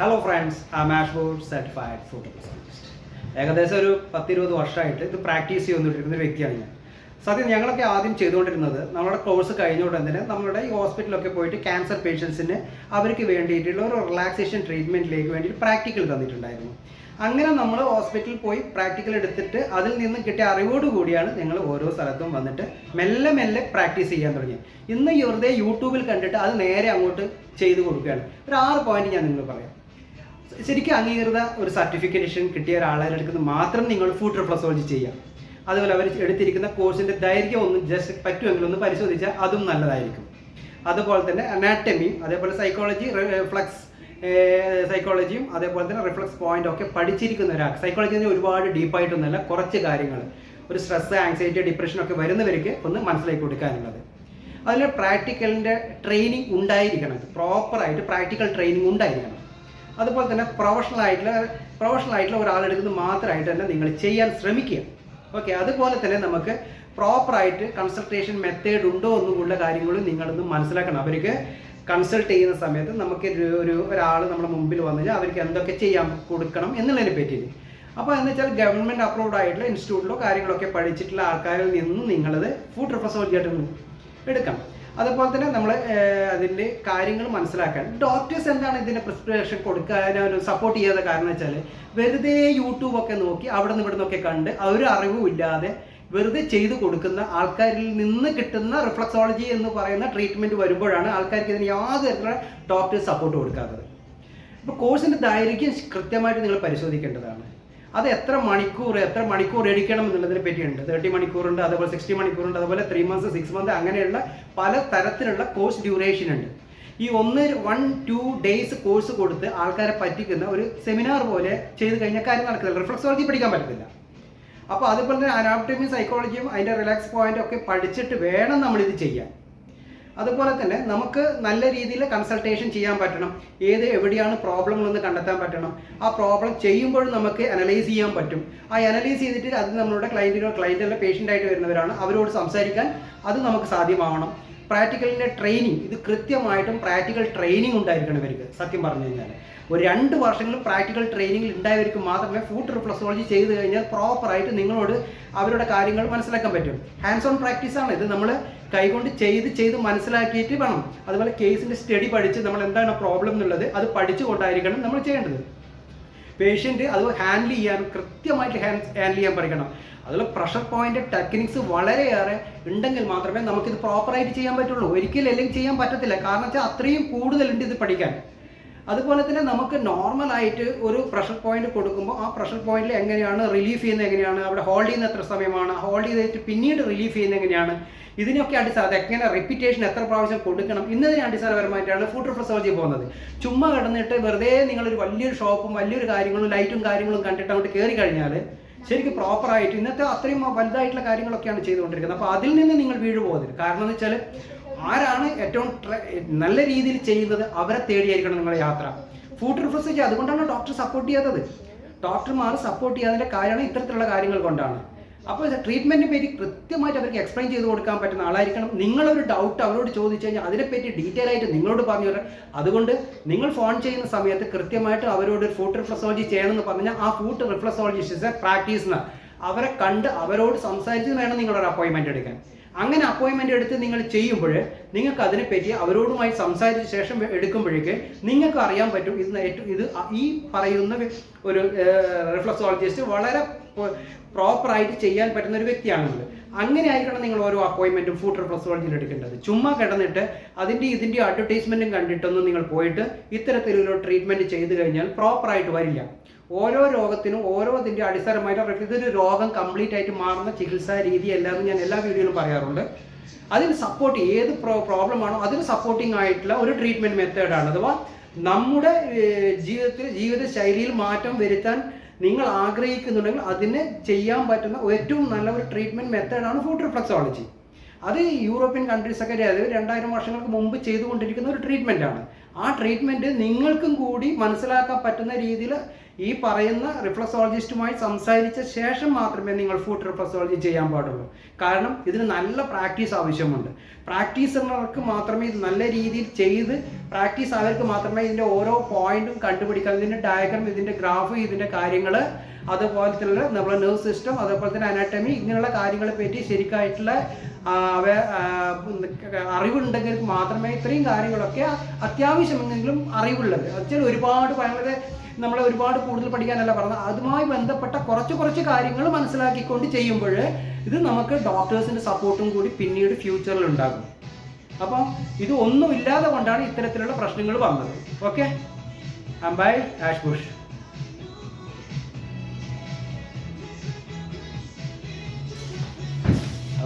Hello friends മാഷ്ബോർഡ് certified photographist ഏകദേശം ഒരു പത്തിരുപത് വർഷമായിട്ട് ഇത് പ്രാക്ടീസ് ചെയ്തുകൊണ്ടിരിക്കുന്ന ഒരു വ്യക്തിയാണ് ഞാൻ. സത്യം ഞങ്ങളൊക്കെ ആദ്യം ചെയ്തുകൊണ്ടിരുന്നത് നമ്മുടെ കോഴ്സ് കഴിഞ്ഞ തന്നെ നമ്മുടെ ഈ ഹോസ്പിറ്റലൊക്കെ പോയിട്ട് ക്യാൻസർ പേഷ്യൻസിന് അവർക്ക് വേണ്ടിയിട്ടുള്ള ഒരു റിലാക്സേഷൻ ട്രീറ്റ്മെന്റിലേക്ക് വേണ്ടി പ്രാക്ടിക്കൽ തന്നിട്ടുണ്ടായിരുന്നു. അങ്ങനെ നമ്മൾ ഹോസ്പിറ്റലിൽ പോയി പ്രാക്ടിക്കൽ എടുത്തിട്ട് അതിൽ നിന്ന് കിട്ടിയ അറിവോട് കൂടിയാണ് ഞങ്ങൾ ഓരോ സ്ഥലത്തും വന്നിട്ട് മെല്ലെ മെല്ലെ പ്രാക്ടീസ് ചെയ്യാൻ തുടങ്ങി. ഇന്ന് വെറുതെ യൂട്യൂബിൽ കണ്ടിട്ട് അത് നേരെ അങ്ങോട്ട് ചെയ്തു കൊടുക്കുകയാണ്. ഒരു ആറ് പോയിന്റ് ഞാൻ നിങ്ങൾ പറയാം. ശരിക്കും അംഗീകൃത ഒരു സർട്ടിഫിക്കേഷൻ കിട്ടിയ ഒരാളുടെ അടുത്ത് മാത്രം നിങ്ങൾ ഫുഡ് റിഫ്ലക്സോളജി ചെയ്യാം. അതുപോലെ അവർ എടുത്തിരിക്കുന്ന കോഴ്സിന്റെ ദൈർഘ്യം ഒന്ന് ജസ്റ്റ് പറ്റുമെങ്കിൽ ഒന്ന് പരിശോധിച്ചാൽ അതും നല്ലതായിരിക്കും. അതുപോലെ തന്നെ അനാറ്റമി അതേപോലെ സൈക്കോളജി റിഫ്ലക്സ് സൈക്കോളജിയും അതേപോലെ തന്നെ റിഫ്ലക്സ് പോയിന്റ് ഒക്കെ പഠിച്ചിരിക്കുന്ന ഒരാൾ സൈക്കോളജി ഒരുപാട് ഡീപ്പായിട്ടൊന്നുമല്ല കുറച്ച് കാര്യങ്ങൾ. ഒരു സ്ട്രെസ് ആങ്സൈറ്റി ഡിപ്രഷൻ ഒക്കെ വരുന്നവർക്ക് ഒന്ന് മനസ്സിലാക്കി കൊടുക്കാനുള്ളത്. അതിൽ പ്രാക്ടിക്കലിന്റെ ട്രെയിനിങ് ഉണ്ടായിരിക്കണം. പ്രോപ്പറായിട്ട് പ്രാക്ടിക്കൽ ട്രെയിനിങ് ഉണ്ടായിരിക്കണം. അതുപോലെ തന്നെ പ്രൊഫഷണൽ ആയിട്ടുള്ള പ്രൊഫഷണൽ ആയിട്ടുള്ള ഒരാളെടുക്കുന്നത് മാത്രമായിട്ട് തന്നെ നിങ്ങൾ ചെയ്യാൻ ശ്രമിക്കുക. ഓക്കെ അതുപോലെ തന്നെ നമുക്ക് പ്രോപ്പറായിട്ട് കൺസൾട്ടേഷൻ മെത്തേഡ് ഉണ്ടോ എന്നുള്ള കാര്യങ്ങളും നിങ്ങളൊന്ന് മനസ്സിലാക്കണം. അവർക്ക് കൺസൾട്ട് ചെയ്യുന്ന സമയത്ത് നമുക്ക് ഒരു- ഒരു ഒരാൾ നമ്മുടെ മുമ്പിൽ വന്നു അവർക്ക് എന്തൊക്കെ ചെയ്യാൻ കൊടുക്കണം എന്നുള്ളതിനെ പറ്റിയിട്ട്. അപ്പോൾ എന്ന് വെച്ചാൽ ഗവൺമെന്റ് അപ്രൂവ്ഡ് ആയിട്ടുള്ള ഇൻസ്റ്റിറ്റ്യൂട്ടിലോ കാര്യങ്ങളൊക്കെ പഠിച്ചിട്ടുള്ള ആൾക്കാരിൽ നിന്നും നിങ്ങളത് ഫുഡ് റിഫ്രസോളജി ആയിട്ട് എടുക്കണം. അതുപോലെ തന്നെ നമ്മൾ അതിന്റെ കാര്യങ്ങൾ മനസ്സിലാക്കാൻ. ഡോക്ടേഴ്സ് എന്താണ് ഇതിന്റെ പ്രിസ്ക്രിപ്ഷൻ കൊടുക്കാൻ സപ്പോർട്ട് ചെയ്യാതെ കാരണം വെച്ചാൽ വെറുതെ യൂട്യൂബൊക്കെ നോക്കി അവിടെ നിന്ന് ഇവിടെ നിന്നൊക്കെ കണ്ട് ഒരു അറിവും ഇല്ലാതെ വെറുതെ ചെയ്തു കൊടുക്കുന്ന ആൾക്കാരിൽ നിന്ന് കിട്ടുന്ന റിഫ്ലക്സോളജി എന്ന് പറയുന്ന ട്രീറ്റ്മെന്റ് വരുമ്പോഴാണ് ആൾക്കാർക്ക് ഇതിന് യാതൊരു ഡോക്ടേഴ്സ് സപ്പോർട്ട് കൊടുക്കാത്തത്. അപ്പോൾ കോഴ്സിന്റെ ദൈർഘ്യം കൃത്യമായിട്ട് നിങ്ങൾ പരിശോധിക്കേണ്ടതാണ്. അത് എത്ര മണിക്കൂർ എത്ര മണിക്കൂർ എടുക്കണം എന്നുള്ളതിനെ പറ്റിയുണ്ട്. തേർട്ടി മണിക്കൂറുണ്ട് അതുപോലെ സിക്സ്റ്റി മണിക്കൂറുണ്ട് അതുപോലെ ത്രീ മന്ത്സ് സിക്സ് മന്ത് അങ്ങനെയുള്ള പല തരത്തിലുള്ള കോഴ്സ് ഡ്യൂറേഷൻ ഉണ്ട്. ഈ ഒന്ന് വൺ ടു ഡേയ്സ് കോഴ്സ് കൊടുത്ത് ആൾക്കാരെ പറ്റിക്കുന്ന ഒരു സെമിനാർ പോലെ ചെയ്ത് കഴിഞ്ഞാൽ കാര്യം നടക്കില്ല. റിഫ്ലക്സോളജി പഠിക്കാൻ പറ്റത്തില്ല. അപ്പോൾ അതുപോലെ തന്നെ അനാപ്റ്റമിയും സൈക്കോളജിയും അതിന്റെ റിലാക്സ് പോയിന്റ് ഒക്കെ പഠിച്ചിട്ട് വേണം നമ്മൾ ഇത് ചെയ്യാൻ. അതുപോലെ തന്നെ നമുക്ക് നല്ല രീതിയിൽ കൺസൾട്ടേഷൻ ചെയ്യാൻ പറ്റണം. ഏത് എവിടെയാണ് പ്രോബ്ലങ്ങളെന്ന് കണ്ടെത്താൻ പറ്റണം. ആ പ്രോബ്ലം ചെയ്യുമ്പോഴും നമുക്ക് അനലൈസ് ചെയ്യാൻ പറ്റും. ആ അനലൈസ് ചെയ്തിട്ട് അത് നമ്മളുടെ ക്ലയന്റിനോ ക്ലയന്റിനോ പേഷ്യന്റായിട്ട് വരുന്നവരാണ്. അവരോട് സംസാരിക്കാൻ അത് നമുക്ക് സാധ്യമാവണം. പ്രാക്ടിക്കലിന്റെ ട്രെയിനിങ് ഇത് കൃത്യമായിട്ടും പ്രാക്ടിക്കൽ ട്രെയിനിങ് ഉണ്ടായിരിക്കണം ഇവർക്ക് സത്യം പറഞ്ഞു കഴിഞ്ഞാൽ ഒരു രണ്ട് വർഷങ്ങളും പ്രാക്ടിക്കൽ ട്രെയിനിങ്ങിൽ ഉണ്ടായവർക്ക് മാത്രമേ ഫുഡ് റിഫ്ലക്സോളജി ചെയ്ത് കഴിഞ്ഞാൽ പ്രോപ്പറായിട്ട് നിങ്ങളോട് അവരുടെ കാര്യങ്ങൾ മനസ്സിലാക്കാൻ പറ്റും. ഹാൻഡ്സ് ഓൺ പ്രാക്ടീസാണ് ഇത് നമ്മൾ കൈകൊണ്ട് ചെയ്ത് ചെയ്ത് മനസ്സിലാക്കിയിട്ട് വേണം. അതുപോലെ കേസിന്റെ സ്റ്റഡി പഠിച്ച് നമ്മൾ എന്താണ് പ്രോബ്ലം എന്നുള്ളത് അത് പഠിച്ചുകൊണ്ടായിരിക്കണം നമ്മൾ ചെയ്യേണ്ടത്. പേഷ്യന്റ് അത് ഹാൻഡിൽ ചെയ്യാൻ കൃത്യമായിട്ട് ഹാൻഡിൽ ചെയ്യാൻ പഠിക്കണം. അതുപോലെ പ്രഷർ പോയിന്റ് ടെക്നിക്സ് വളരെയേറെ ഉണ്ടെങ്കിൽ മാത്രമേ നമുക്കിത് പ്രോപ്പറായിട്ട് ചെയ്യാൻ പറ്റുള്ളൂ. ഒരിക്കലും അല്ലെങ്കിൽ ചെയ്യാൻ പറ്റത്തില്ല. കാരണം വെച്ചാൽ അത്രയും കൂടുതലുണ്ട് ഇത് പഠിക്കാൻ. അതുപോലെ തന്നെ നമുക്ക് നോർമലായിട്ട് ഒരു പ്രഷർ പോയിന്റ് കൊടുക്കുമ്പോൾ ആ പ്രഷർ പോയിന്റിൽ എങ്ങനെയാണ് റിലീഫ് ചെയ്യുന്നത് എങ്ങനെയാണ്? അവിടെ ഹോൾഡ് ചെയ്യുന്ന എത്ര സമയമാണ്? ഹോൾഡ് ചെയ്തിട്ട് പിന്നീട് റിലീഫ് ചെയ്യുന്നത് എങ്ങനെയാണ്? ഇതിനൊക്കെ അടിസ്ഥാന എങ്ങനെ റിപ്പീറ്റേഷൻ എത്ര പ്രാവശ്യം കൊടുക്കണം? ഇന്നതിനെ അടിസ്ഥാനപരമായിട്ടാണ് ഫുഡ് റിഫ്രസോളജി പോകുന്നത്. ചുമ്മാ കിടന്നിട്ട് വെറുതെ നിങ്ങളൊരു വലിയൊരു ഷോപ്പും വലിയൊരു കാര്യങ്ങളും ലൈറ്റും കാര്യങ്ങളും കണ്ടിട്ട് അങ്ങോട്ട് കയറി കഴിഞ്ഞാൽ ശരിക്കും പ്രോപ്പറായിട്ട് ഇന്നത്തെ അത്രയും വലുതായിട്ടുള്ള കാര്യങ്ങളൊക്കെയാണ് ചെയ്തുകൊണ്ടിരിക്കുന്നത്. അപ്പോൾ അതിൽ നിന്ന് നിങ്ങൾ വീഴുപോകരുത്. കാരണം എന്ന് വെച്ചാൽ ആരാണ് ഏറ്റവും നല്ല രീതിയിൽ ചെയ്യുന്നത്? അവരെ തേടിയായിരിക്കണം നിങ്ങളുടെ യാത്ര. ഫുഡ് റിഫ്രസേജ് അതുകൊണ്ടാണ് ഡോക്ടർ സപ്പോർട്ട് ചെയ്യാത്തത്. ഡോക്ടർമാർ സപ്പോർട്ട് ചെയ്യാതിന്റെ കാര്യമാണ് ഇത്തരത്തിലുള്ള കാര്യങ്ങൾ കൊണ്ടാണ്. അപ്പോൾ ട്രീറ്റ്മെന്റിനെ പറ്റി കൃത്യമായിട്ട് അവർക്ക് എക്സ്പ്ലെയിൻ ചെയ്ത് കൊടുക്കാൻ പറ്റുന്ന ആളായിരിക്കണം. നിങ്ങളൊരു ഡൗട്ട് അവരോട് ചോദിച്ചു കഴിഞ്ഞാൽ അതിനെപ്പറ്റി ഡീറ്റെയിൽ ആയിട്ട് നിങ്ങളോട് പറഞ്ഞു തരാം അതുകൊണ്ട് നിങ്ങൾ ഫോൺ ചെയ്യുന്ന സമയത്ത് കൃത്യമായിട്ട് അവരോട് ഫുഡ് റിഫ്ലക്സോളജി ചെയ്യണമെന്ന് പറഞ്ഞാൽ ആ ഫുഡ് റിഫ്ലക്സോളജിസ്റ്റ് പ്രാക്ടീസ് എന്ന് അവരെ കണ്ട് അവരോട് സംസാരിച്ച് വേണം നിങ്ങളൊരു അപ്പോയിൻമെന്റ് എടുക്കാൻ. അങ്ങനെ അപ്പോയിൻമെന്റ് എടുത്ത് നിങ്ങൾ ചെയ്യുമ്പോൾ നിങ്ങൾക്ക് അതിനെപ്പറ്റി അവരോടുമായി സംസാരിച്ച ശേഷം എടുക്കുമ്പോഴേക്ക് നിങ്ങൾക്ക് അറിയാൻ പറ്റും ഇത് ഇത് ഈ പറയുന്ന ഒരു റിഫ്ലക്സോളജിസ്റ്റ് വളരെ പ്രോപ്പറായിട്ട് ചെയ്യാൻ പറ്റുന്ന ഒരു വ്യക്തിയാണെന്നുള്ളത്. അങ്ങനെ ആയിരിക്കണം നിങ്ങൾ ഓരോ അപ്പോയിൻമെന്റും ഫുഡ് റിഫ്ലക്സോളജിയിൽ എടുക്കേണ്ടത്. ചുമ്മാ കിടന്നിട്ട് അതിന്റെ ഇതിന്റെ അഡ്വർടൈസ്മെന്റും കണ്ടിട്ടൊന്നും നിങ്ങൾ പോയിട്ട് ഇത്തരത്തിലൊരു ട്രീറ്റ്മെന്റ് ചെയ്ത് കഴിഞ്ഞാൽ പ്രോപ്പറായിട്ട് വരില്ല. ഓരോ രോഗത്തിനും ഓരോ ഇതിന്റെ അടിസ്ഥാനമായിട്ട് ഇതൊരു രോഗം കംപ്ലീറ്റ് ആയിട്ട് മാറുന്ന ചികിത്സാ രീതി അല്ലാന്ന് ഞാൻ എല്ലാ വീഡിയോയിലും പറയാറുണ്ട്. അതിന് സപ്പോർട്ട് ഏത് പ്രോബ്ലം ആണോ അതിന് സപ്പോർട്ടിംഗ് ആയിട്ടുള്ള ഒരു ട്രീറ്റ്മെന്റ് മെത്തേഡാണ് അഥവാ നമ്മുടെ ജീവിതത്തിൽ ജീവിത ശൈലിയിൽ മാറ്റം വരുത്താൻ നിങ്ങൾ ആഗ്രഹിക്കുന്നുണ്ടെങ്കിൽ അതിന് ചെയ്യാൻ പറ്റുന്ന ഏറ്റവും നല്ല ഒരു ട്രീറ്റ്മെന്റ് മെത്തേഡാണ് ഫുഡ് റിഫ്ലക്സോളജി അത് യൂറോപ്യൻ കൺട്രീസൊക്കെ അതായത് രണ്ടായിരം വർഷങ്ങൾക്ക് മുമ്പ് ചെയ്തുകൊണ്ടിരിക്കുന്ന ഒരു ട്രീറ്റ്മെന്റ് ആണ്. ആ ട്രീറ്റ്മെന്റ് നിങ്ങൾക്കും കൂടി മനസ്സിലാക്കാൻ പറ്റുന്ന രീതിയിൽ ഈ പറയുന്ന റിഫ്ലക്സോളജിസ്റ്റുമായി സംസാരിച്ച ശേഷം മാത്രമേ നിങ്ങൾ ഫുഡ് റിഫ്ലക്സോളജി ചെയ്യാൻ പാടുള്ളൂ. കാരണം ഇതിന് നല്ല പ്രാക്ടീസ് ആവശ്യമുണ്ട്. പ്രാക്ടീസർക്ക് മാത്രമേ ഇത് നല്ല രീതിയിൽ ചെയ്ത് പ്രാക്ടീസ് അവർക്ക് മാത്രമേ ഇതിന്റെ ഓരോ പോയിന്റും കണ്ടുപിടിക്കാൻ ഇതിന്റെ ഡയഗ്രം ഇതിന്റെ ഗ്രാഫ് ഇതിന്റെ കാര്യങ്ങൾ അതുപോലെ തന്നെ നമ്മുടെ നെർവ് സിസ്റ്റം അതുപോലെ തന്നെ അനാറ്റമി ഇങ്ങനെയുള്ള കാര്യങ്ങളെ പറ്റി ശരിക്കായിട്ടുള്ള അവ അറിവുണ്ടെങ്കിൽ മാത്രമേ ഇത്രയും കാര്യങ്ങളൊക്കെ അത്യാവശ്യമെങ്കിലും അറിവുള്ളത്. വെച്ചാൽ ഒരുപാട് ഭയങ്കര നമ്മളെ ഒരുപാട് കൂടുതൽ പഠിക്കാനല്ല പറഞ്ഞത്. അതുമായി ബന്ധപ്പെട്ട കുറച്ച് കുറച്ച് കാര്യങ്ങൾ മനസ്സിലാക്കിക്കൊണ്ട് ചെയ്യുമ്പോൾ ഇത് നമുക്ക് ഡോക്ടേഴ്സിന്റെ സപ്പോർട്ടും കൂടി പിന്നീട് ഫ്യൂച്ചറിൽ ഉണ്ടാകും. അപ്പം ഇത് ഒന്നും ഇല്ലാതെ കൊണ്ടാണ് ഇത്തരത്തിലുള്ള പ്രശ്നങ്ങൾ വന്നത്. Okay bye ash Bush